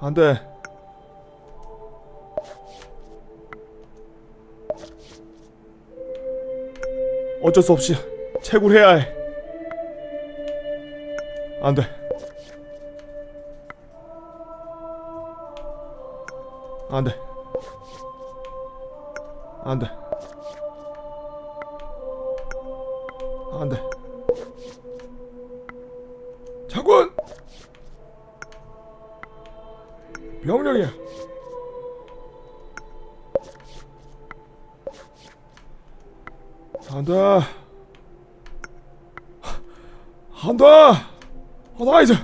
안 돼. 어쩔 수 없이 채굴 해야 해. 안 돼. 안 돼. 안 돼 안돼 안돼 아 나이스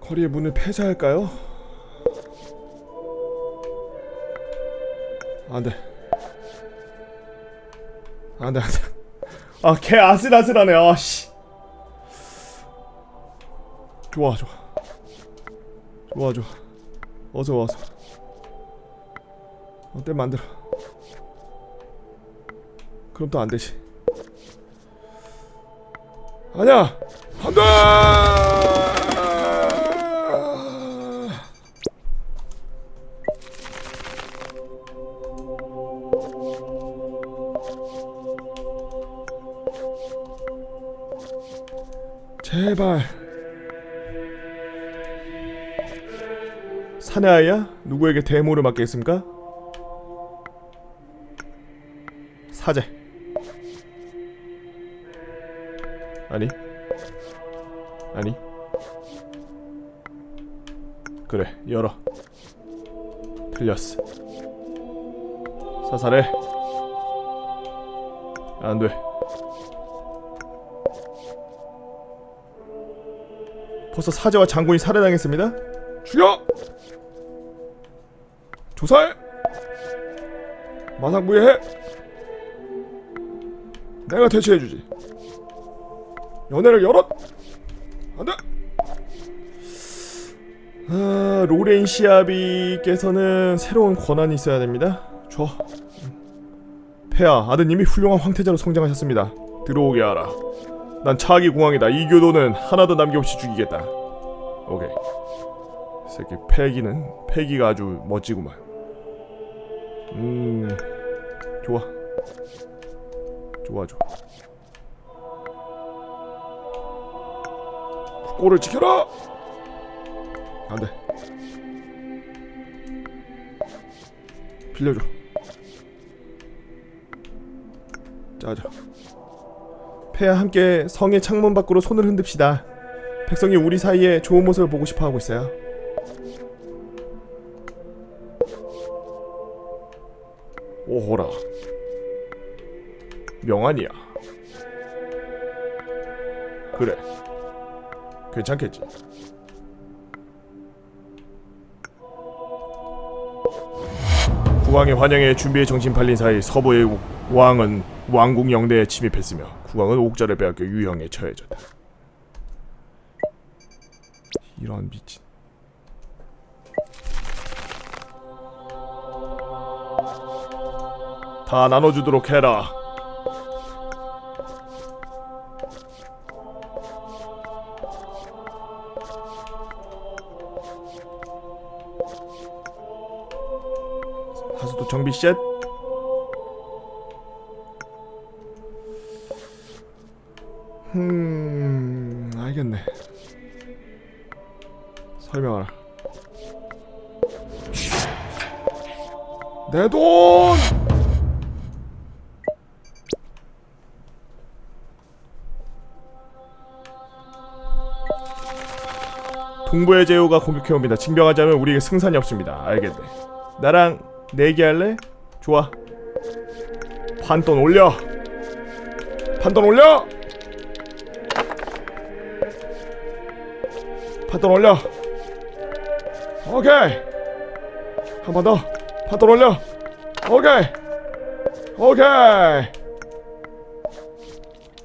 거리의 문을 폐쇄할까요? 안돼 안돼 안돼 아개 아슬아슬하네. 아씨. 좋아 좋아. 좋아 좋아. 어서 와서 어때 만들어. 그럼 또 안되지. 아니야! 안돼! 제발. 사내 아이야? 누구에게 대모를 맡겠습니까? 사제. 아니. 아니. 그래 열어. 틀렸어. 사살해. 안돼. 벌써 사제와 장군이 살해당했습니다. 죽여! 조사해 마상부에 해 내가 대체해주지. 연애를 열어? 안돼! 아, 로렌 시아비께서는 새로운 권한이 있어야 됩니다. 줘. 폐하 아드님이 훌륭한 황태자로 성장하셨습니다. 들어오게 하라. 난 차기 공황이다. 이 교도는 하나도 남김없이 죽이겠다. 오케이. 이 새끼 패기는 패기가 아주 멋지구만. 음 좋아 좋아 좋아 골을 지켜라! 안돼. 빌려줘. 짜자. 폐하 함께 성의 창문 밖으로 손을 흔듭시다. 백성이 우리 사이에 좋은 모습을 보고 싶어 하고 있어요. 오호라 명안이야. 그래. 괜찮겠지? 국왕의 환영에 준비에 정신 팔린 사이 서부의 왕은 왕궁 영내에 침입했으며 국왕은 옥자를 빼앗겨 유형에 처해졌다. 이런 미친. 다 나눠주도록 해라 하수도 정비 셋 동부의 제후가 공격해옵니다. 징병하지 않으면 우리에게 승산이 없습니다. 알겠네. 나랑 내기할래? 좋아. 판돈 올려. 판돈 올려! 판돈 올려. 오케이. 한 번 더. 판돈 올려. 오케이. 오케이.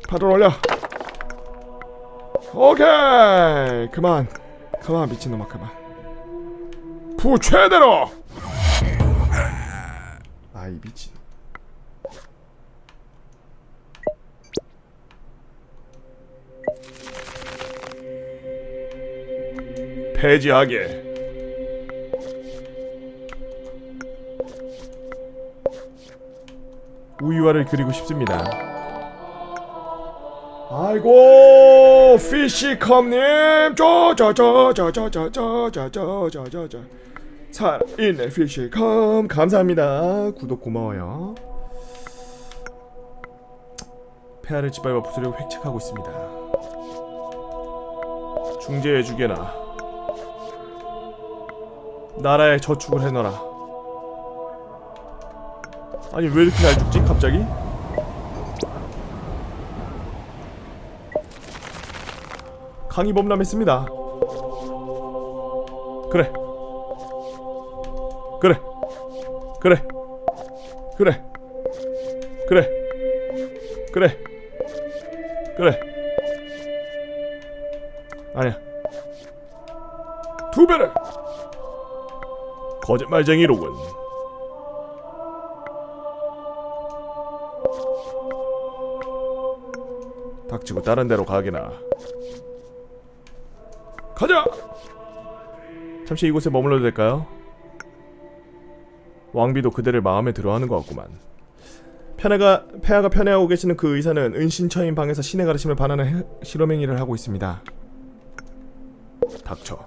판돈 올려. 오케이. 그만 그만 미친놈아 그만 부 최대로 아이 미친 폐지하게. 우유화를 그리고 싶습니다. 아이고 피시컴님 저저저저저저저저저저저저 살아있네 피시컴 감사합니다 구독 고마워요 폐하를 짓밟아 부수려고 획책하고 있습니다 중재해 주게나 나라에 저축을 해놔라 아니 왜 이렇게 잘 죽지 갑자기? 강의 범람했습니다. 그래. 그래. 그래. 그래. 그래. 그래. 그래. 아니야. 두 배를. 거짓말쟁이로군. 닥치고 다른 데로 가게나. 가자. 잠시 이곳에 머물러도 될까요? 왕비도 그대를 마음에 들어하는 것 같구만. 편애가 폐하가 편애하고 계시는 그 의사는 은신처인 방에서 신의 가르침을 반하는 해- 실험 행위를 하고 있습니다. 닥쳐.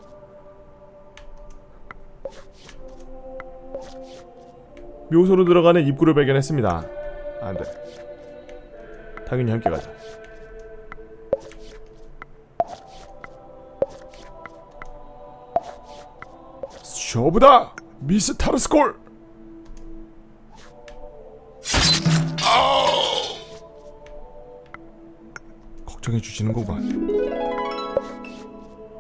묘소로 들어가는 입구를 발견했습니다. 안 돼. 당연히 함께 가자. 쇼부다 미스 타르스콜. 걱정해 주시는 거구만.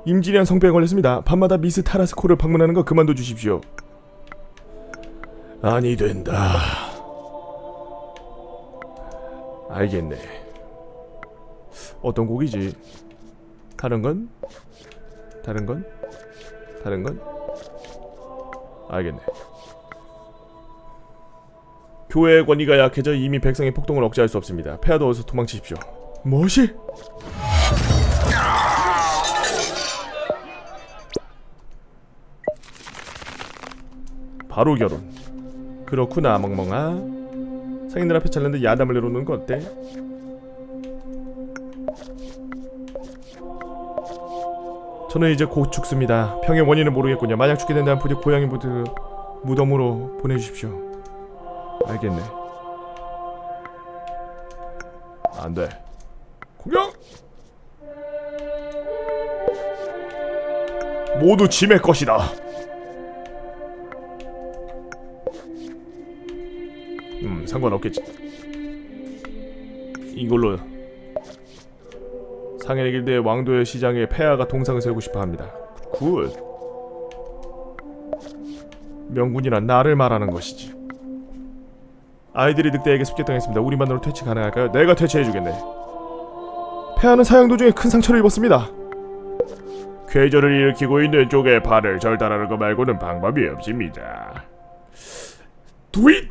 임진왜란 성병에 걸렸습니다. 밤마다 미스 타르스콜을 방문하는 거 그만둬 주십시오. 아니 된다. 알겠네. 어떤 곡이지? 다른 건? 다른 건? 다른 건 알겠네. 교회의 권위가 약해져 이미 백성의 폭동을 억제할 수 없습니다. 폐하도 어서 도망치십시오. 뭐시? 바로 결혼. 그렇구나, 멍멍아. 상인들 앞에 잘났는데 야담을 내놓는 거 어때? 저는 이제 곧 죽습니다. 병의 원인은 모르겠군요. 만약 죽게 된다면 부디 고양이 모두 무덤으로 보내주십시오. 알겠네. 안 돼. 공격! 모두 짐의 것이다. 음, 상관없겠지. 이걸로 상해의 길드의 왕도의 시장에 폐하가 동상을 세우고 싶어 합니다. 굿. 명군이란 나를 말하는 것이지. 아이들이 늑대에게 습격당했습니다. 우리만으로 퇴치 가능할까요? 내가 퇴치해주겠네. 폐하는 사형 도중에 큰 상처를 입었습니다. 쾌절을 일으키고 있는 쪽에 발을 절단하는 것 말고는 방법이 없습니다. 두잇!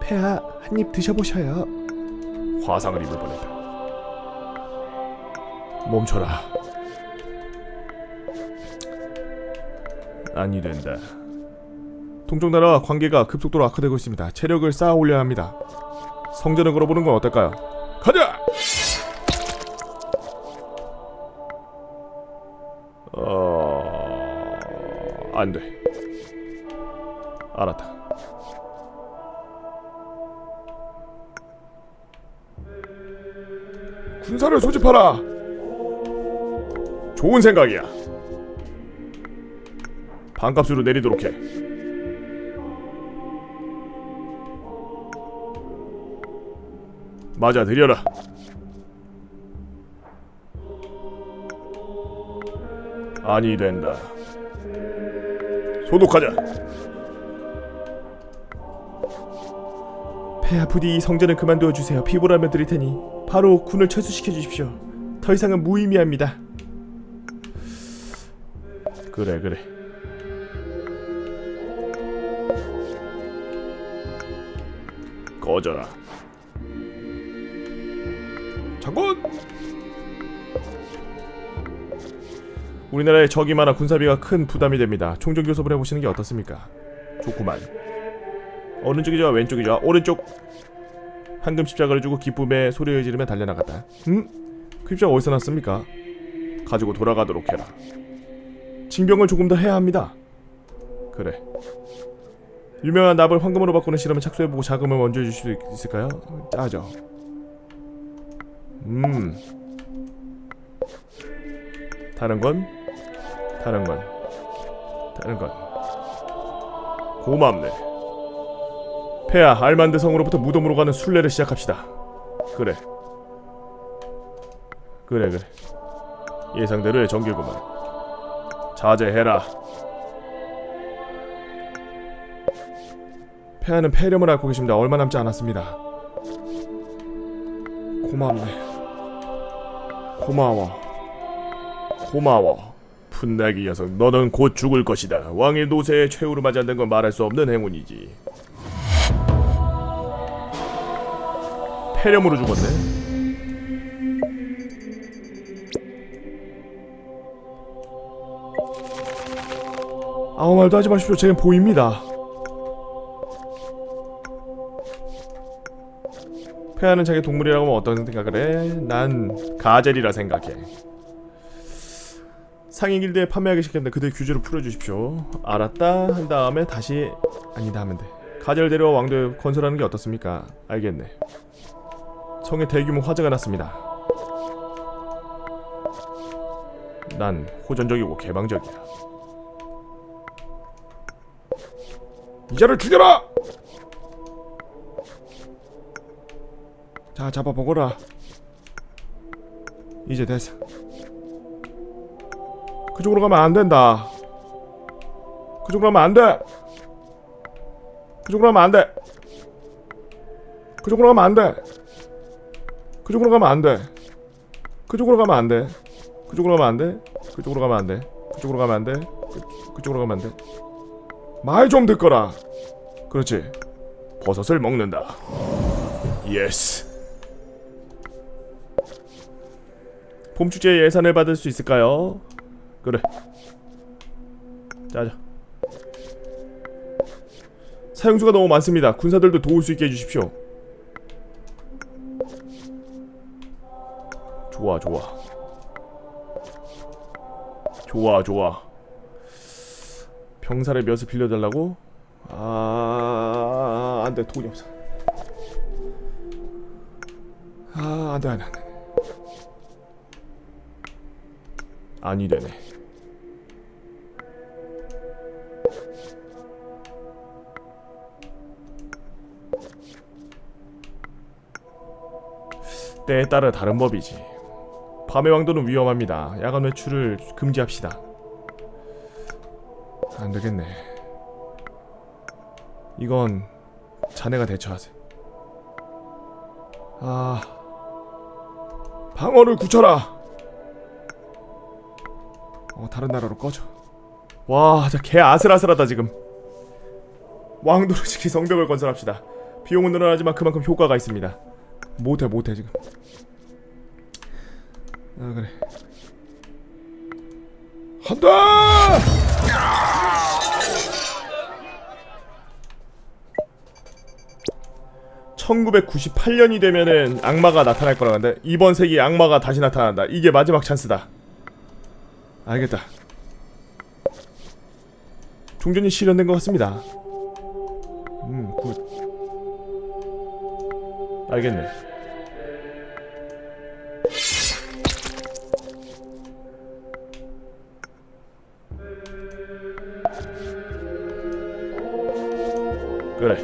폐하 한 입 드셔보셔요. 화상을 입을 뻔했다. 멈춰라. 아니 된다. 동쪽 나라와 관계가 급속도로 악화되고 있습니다. 체력을 쌓아 올려야 합니다. 성전을 걸어보는 건 어떨까요? 가자. 어, 안 돼. 알았다. 군사를 소집하라. 좋은 생각이야. 반값으로 내리도록 해. 맞아 드려라. 아니 된다. 소독하자. 폐하 부디 이 성전을 그만두어 주세요. 피보라면 드릴 테니 바로 군을 철수시켜 주십시오. 더 이상은 무의미합니다. 그래 그래. 꺼져라. 장군! 우리나라에 적이 많아 군사비가 큰 부담이 됩니다. 총정 교섭을 해보시는 게 어떻습니까? 좋구만. 오른쪽이죠? 왼쪽이죠? 오른쪽. 황금 십자가를 주고 기쁨에 소리를 지르며 달려나갔다. 음? 그 십자가 어디서 났습니까? 가지고 돌아가도록 해라. 징병을 조금 더 해야 합니다. 그래. 유명한 납을 황금으로 바꾸는 실험을 착수해보고 자금을 먼저 해줄 수 있을까요? 짜죠. 음. 다른 건? 다른 건? 다른 건? 고맙네. 폐하 알만드 성으로부터 무덤으로 가는 순례를 시작합시다. 그래. 그래 그래. 예상대로의 전개구만. 자제해라. 폐하는 폐렴을 앓고 계십니다. 얼마 남지 않았습니다. 고맙네. 고마워. 고마워. 풋나기 녀석, 너는 곧 죽을 것이다. 왕의 노새에 최후로 맞이 않는 건 말할 수 없는 행운이지. 폐렴으로 죽었네. 아무 말도 하지 마십시오. 쟤는 보입니다. 폐하는 자기 동물이라고 하면 어떤 생각을 해? 난 가젤이라 생각해. 상인 길드에 판매하기 시켰는데 그들 규제를 풀어주십시오. 알았다 한 다음에 다시 아니다 하면 돼. 가젤 데려와 왕도 건설하는 게 어떻습니까? 알겠네. 성에 대규모 화재가 났습니다. 난 호전적이고 개방적이야. 이자를 죽여라! 자 잡아보거라. 이제 됐어. 그쪽으로 가면 안 된다. 그쪽으로 가면 안 돼. 그쪽으로 가면 안 돼. 그쪽으로 가면 안 돼. 그쪽으로 가면 안 돼. 그쪽으로 가면 안 돼. 그쪽으로 가면 안 돼. 그쪽으로 가면 안 돼. 그쪽으로 가면 안 돼. 그, 그쪽으로 가면 안 돼. 말 좀 듣거라. 그렇지. 버섯을 먹는다. 예스. 봄 축제 예산을 받을 수 있을까요? 그래. 자자. 사용수가 너무 많습니다. 군사들도 도울 수 있게 해주십시오. 좋아 좋아. 좋아 좋아. 병사의 몇을 빌려달라고? 아 안돼 돈이 없어. 아 안돼 안돼 안돼. 아니 되네. 때에 따라 다른 법이지. 밤의 왕도는 위험합니다. 야간 외출을 금지합시다. 안 되겠네. 이건 자네가 대처하세요. 아, 방어를 굳혀라. 어, 다른 나라로 꺼져. 와, 진짜 개 아슬아슬하다 지금. 왕도로 지키 성벽을 건설합시다. 비용은 늘어나지만 그만큼 효과가 있습니다. 못해 못해 지금. 아 그래. 한다. (1998년이) 되면은 악마가 나타날 거라 는데 이번 세기에 악마가 다시 나타난다. 이게 마지막 찬스다. 알겠다. 종전이 실현된 것 같습니다. 음굿. 알겠네. 그래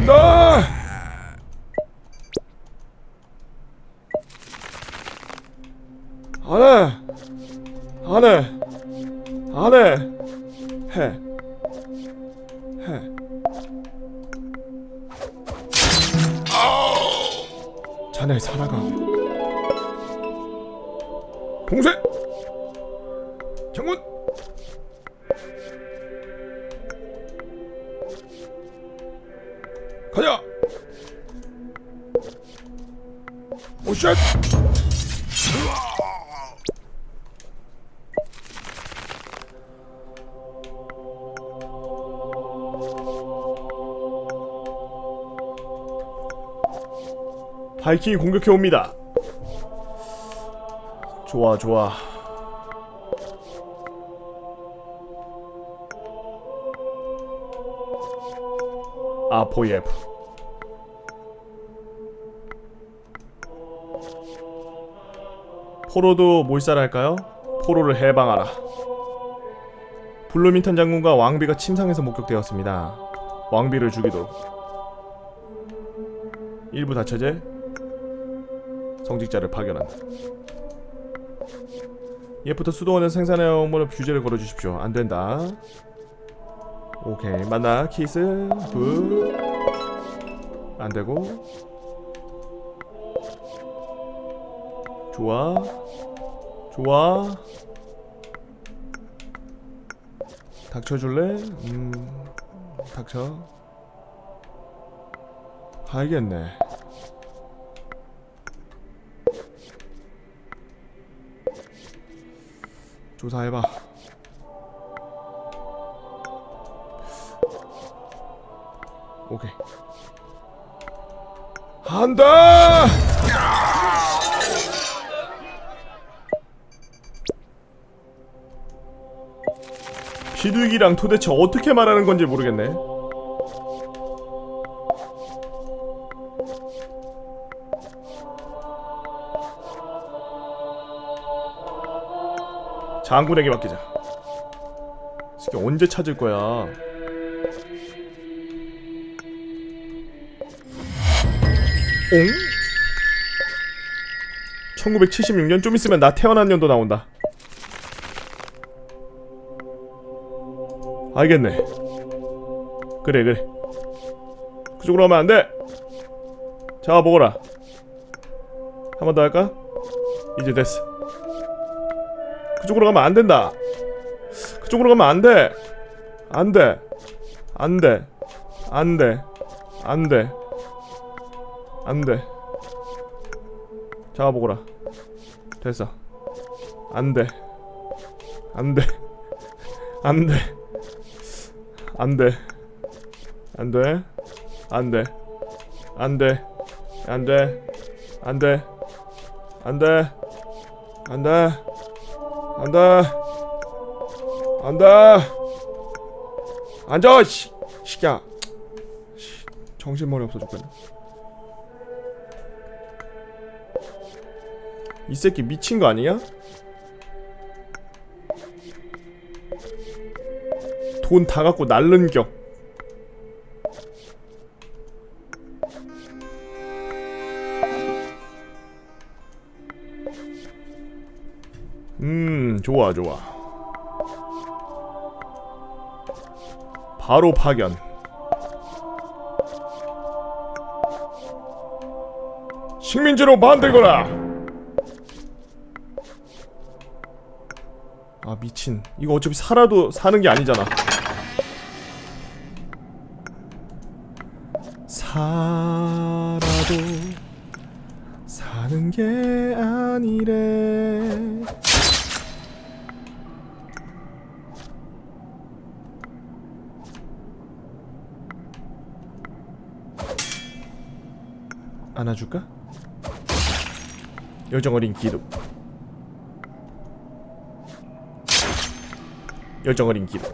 간다. 안해 안해 가자. 오쉣 바이킹이 공격해 옵니다. 좋아 좋아. 아포예프. 포로도 몰살할까요? 포로를 해방하라. 블루민턴 장군과 왕비가 침상에서 목격되었습니다. 왕비를 죽이도록. 일부 다처제 성직자를 파견한다. 예부터 수도원에서 생산해 온 규제를 걸어주십시오. 안 된다. 오케이. 만나. 키스. 굿안 되고. 좋아. 좋아. 닥쳐줄래? 음. 닥쳐. 알겠네. 조사해봐 오케이. 한다! 비둘기랑 도대체 어떻게 말하는 건지 모르겠네. 장군에게 맡기자. 이게 언제 찾을 거야 옹? 1976년 좀 있으면 나 태어난 년도 나온다. 알겠네. 그래 그래. 그쪽으로 가면 안 돼. 자 먹어라. 한 번 더 할까? 이제 됐어. 그쪽으로 가면 안 된다. 그쪽으로 가면 안 돼. 안 돼. 안 돼. 안 돼. 안 돼. 안 돼. 잡아보거라. 됐어. 안 돼. 안 돼. 안 돼. 안 돼. 안 돼. 안 돼. 안 돼. 안 돼. 안 돼. 안 돼. 안 돼. 안 돼. 안 돼. 앉아, 씨. 시끼야. 씨, 정신머리 없어 죽겠네. 이 새끼 미친 거 아니야? 돈 다 갖고 날른 격. 음, 좋아, 좋아. 바로 파견. 식민지로 만들거라. 미친. 이거 어차피 살아도 사는 게 아니잖아. 살아도 사는 게 아니래. 안아줄까? 열정어린 기록 열정 어린 기록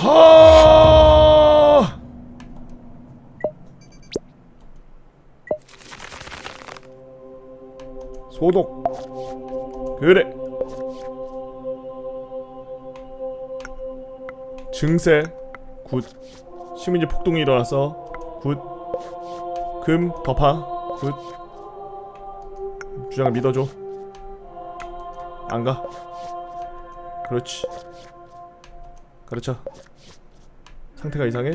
하! 소독. 그래. 증세. 굿. 시민지 폭동이 일어나서 굿금 덮아 굿. 주장을 믿어줘 안가. 그렇지. 그렇죠 상태가 이상해?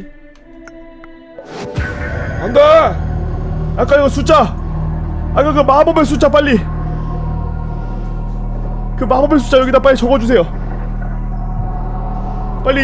안돼! 아까 이거 숫자. 아까 그 마법의 숫자 빨리. 그 마법의 숫자 여기다 빨리 적어주세요. 빨리